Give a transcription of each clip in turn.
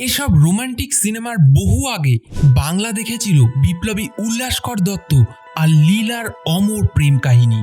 এসব রোমান্টিক সিনেমার বহু আগে বাংলা দেখেছিল বিপ্লবী উল্লাসকর দত্ত আর লীলার অমর প্রেম কাহিনী।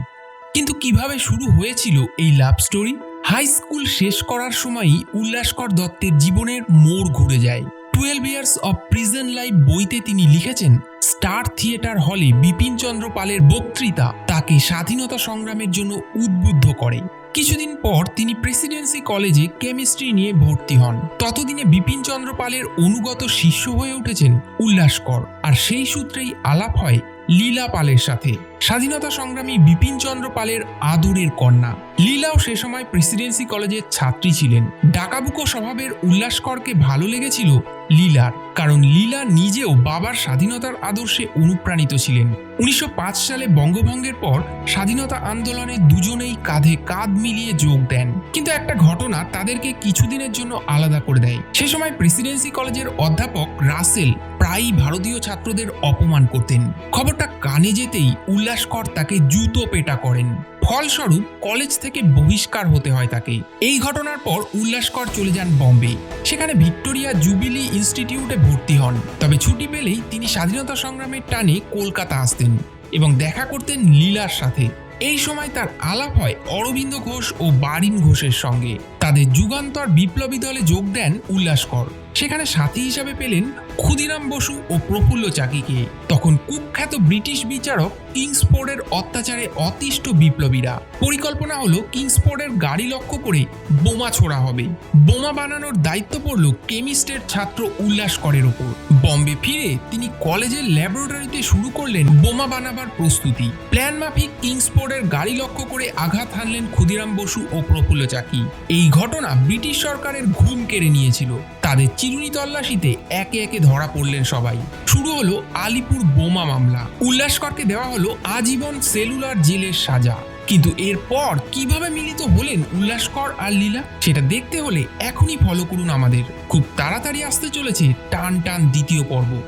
কিন্তু কীভাবে শুরু হয়েছিল এই লাভ স্টোরি? হাই স্কুল শেষ করার সময়ই উল্লাসকর দত্তের জীবনের মোড় ঘুরে যায়। Twelve years of prison life বইতে তিনি লিখেছেন স্টার থিয়েটার হলে বিপিন চন্দ্র পালের বক্তৃতা তাকে স্বাধীনতা সংগ্রামের জন্য উদ্বুদ্ধ করে। কিছুদিন পর তিনি প্রেসিডেন্সি কলেজে কেমিস্ট্রি নিয়ে ভর্তি হন। ততদিনে বিপিন চন্দ্র পালের অনুগত শিষ্য হয়ে উঠেছেন উল্লাসকর। আর সেই সূত্রেই আলাপ হয় লীলা পালের সাথে। স্বাধীনতা সংগ্রামী বিপিন চন্দ্র পালের আদরের কন্যা। লীলাও সে সময় প্রেসিডেন্সি কলেজের ছাত্রী ছিলেন। ডাকাবুকো স্বভাবের উল্লাসকরকে ভালো লেগেছিল লীলার, কারণ লীলা নিজেও বাবার স্বাধীনতার আদর্শে অনুপ্রাণিত ছিলেন। উনিশশো পাঁচ সালে বঙ্গভঙ্গের পর স্বাধীনতা আন্দোলনে দুজনেই কাঁধে কাঁধ মিলিয়ে যোগ দেন। কিন্তু একটা ঘটনা তাদেরকে কিছুদিনের জন্য আলাদা করে দেয়। সে সময় প্রেসিডেন্সি কলেজের অধ্যাপক রাসেল প্রায়ই ভারতীয় ছাত্রদের অপমান করতেন। খবরটা কানে যেতেই উল্লাসকর তাকে জুতো পেটা করেন। ফলস্বরূপ কলেজ থেকে বহিষ্কার হতে হয় তাকে। এই ঘটনার পর উল্লাসকর চলে যান বম্বে। সেখানে ভিক্টোরিয়া জুবিলি ইনস্টিটিউটে ভর্তি হন। তবে ছুটি পেলেই তিনি স্বাধীনতা সংগ্রামের টানে কলকাতা আসতেন এবং দেখা করতেন লীলার সাথে। এই সময় তার আলাপ হয় অরবিন্দ ঘোষ ও বারিন ঘোষের সঙ্গে। তাদের যুগান্তর বিপ্লবী দলে যোগ দেন উল্লাসকর। সেখানে সাথী হিসাবে পেলেন ক্ষুদিরাম বসু ও প্রফুল্ল চাকিকে। তখন কুখ্যাত ব্রিটিশ বিচারক কিংসফোর্ডের অত্যাচারে অতিষ্ঠ বিপ্লবীরা। পরিকল্পনা হলো কিংসফোর্ডের গাড়ি লক্ষ্য করে বোমা ছোড়া হবে। বোমা বানানোর দায়িত্ব পড়ল কেমিস্টের ছাত্র উল্লাসকরের ওপর। বম্বে ফিরে তিনি কলেজের ল্যাবরেটরিতে শুরু করলেন বোমা বানাবার প্রস্তুতি। প্ল্যান মাফিক কিংসফোর্ডের গাড়ি লক্ষ্য করে আঘাত হানলেন ক্ষুদিরাম বসু ও প্রফুল্ল চাকি। এই ঘটনা ব্রিটিশ সরকারের ঘুম কেড়ে নিয়েছিল। তাদের চিরুনি তল্লাশিতে একে একে ধরা পড়লেন সবাই। শুরু হলো আলিপুর বোমা মামলা। উল্লাসকরকে দেওয়া হলো আজীবন সেলুলার জেলের সাজা। কিন্তু এরপর কীভাবে মিলিত হলেন উল্লাসকর আর লীলা? সেটা দেখতে হলে এখনই ফলো করুন আমাদের। খুব তাড়াতাড়ি আসতে চলেছে টান টান দ্বিতীয় পর্ব।